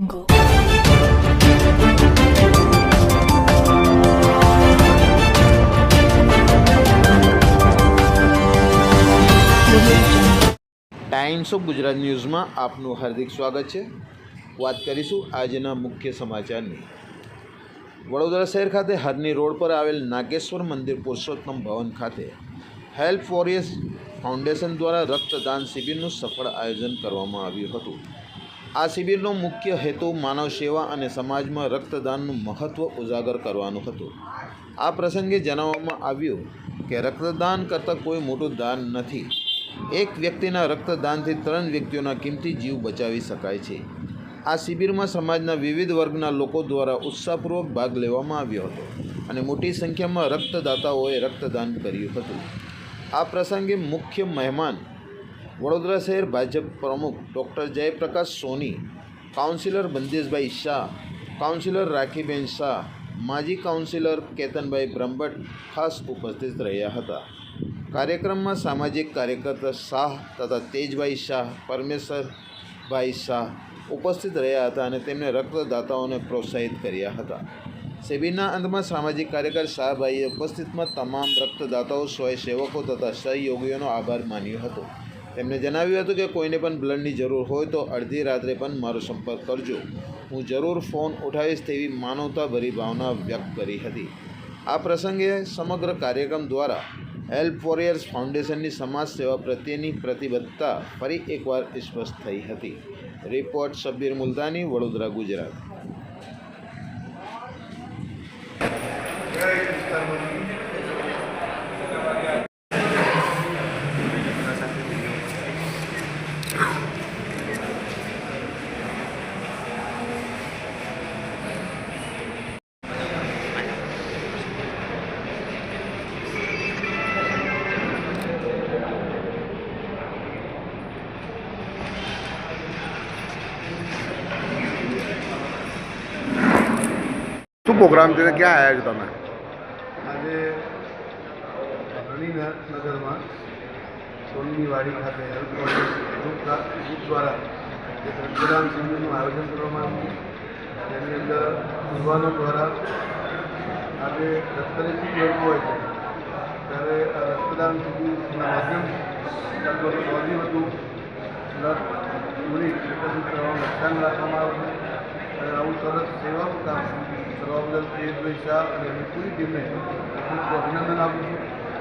Go. Times of Gujarat ન્યૂઝમાં આપનું હાર્દિક સ્વાગત છે. વાત કરીશું આજના મુખ્ય સમાચારની. વડોદરા શહેર ખાતે હરની રોડ પર આવેલ નાગેશ્વર મંદિર પુરુષોત્તમ ભવન ખાતે હેલ્પ વોરિયર્સ ફાઉન્ડેશન દ્વારા રક્તદાન શિબિરનું સફળ આયોજન કરવામાં આવ્યું હતું. આ શિબિરનો મુખ્ય હેતુ માનવ સેવા અને સમાજમાં રક્તદાનનું મહત્ત્વ ઉજાગર કરવાનું હતું. આ પ્રસંગે જણાવવામાં આવ્યું કે રક્તદાન કરતાં કોઈ મોટું દાન નથી. એક વ્યક્તિના રક્તદાનથી ત્રણ વ્યક્તિઓના કિંમતી જીવ બચાવી શકાય છે. આ શિબિરમાં સમાજના વિવિધ વર્ગના લોકો દ્વારા ઉત્સાહપૂર્વક ભાગ લેવામાં આવ્યો હતો અને મોટી સંખ્યામાં રક્તદાતાઓએ રક્તદાન કર્યું હતું. આ પ્રસંગે મુખ્ય મહેમાન વડોદરા શહેર ભાજપ પ્રમુખ doctor Jayprakash Soni, councillor Bandeshbhai Shah, councillor Rakhiben Shah, માજી કાઉન્સિલર કેતનભાઈ બ્રહ્મભટ્ટ ખાસ ઉપસ્થિત રહ્યા હતા. કાર્યક્રમમાં સામાજિક કાર્યકર્તા શાહ તથા તેજભાઈ શાહ, પરમેશ્વરભાઈ શાહ ઉપસ્થિત રહ્યા હતા અને તેમણે રક્તદાતાઓને પ્રોત્સાહિત કર્યા હતા. શિબિરના અંતમાં સામાજિક કાર્યકર શાહભાઈએ ઉપસ્થિતમાં તમામ રક્તદાતાઓ, સ્વયંસેવકો તથા સહયોગીઓનો આભાર માન્યો હતો. તેમણે જણાવ્યું હતું કે કોઈને પણ બ્લડની જરૂર હોય તો અડધી રાત્રે પણ મારો સંપર્ક કરજો. હું જરૂર ફોન ઉઠાવીશ તેવી માનવતાભરી ભાવના વ્યક્ત કરી હતી. આ પ્રસંગે સમગ્ર કાર્યક્રમ દ્વારા હેલ્પ વોરિયર્સ ફાઉન્ડેશનની સમાજ સેવા પ્રત્યેની પ્રતિબદ્ધતા ફરી એકવાર સ્પષ્ટ થઈ હતી. રિપોર્ટ શબ્બીર મુલતાની, વડોદરા, ગુજરાત. શું પ્રોગ્રામ છે ને ક્યાં આવ્યા છો તમે આજે રણીનગરમાં સોનની વાડી ખાતે હેલ્થ દ્વારા એક રક્તદાન શિબિરનું આયોજન કરવામાં આવ્યું તેની અંદર યુવાનો દ્વારા આજે રક્તની જરૂર હોય છે. ત્યારે રક્તદાન શિબિરના માધ્યમથી લગભગ સૌથી વધુ બ્લડ યુનિટ વિકસિત કરવાનું નુકસાન રાખવામાં આવ્યું છે. અને આવું સરસ સેવાનું કામ કરવા બદલ તેજભાઈ શાહ અને પૂરી ટીમને ખૂબ અભિનંદન આપું છું.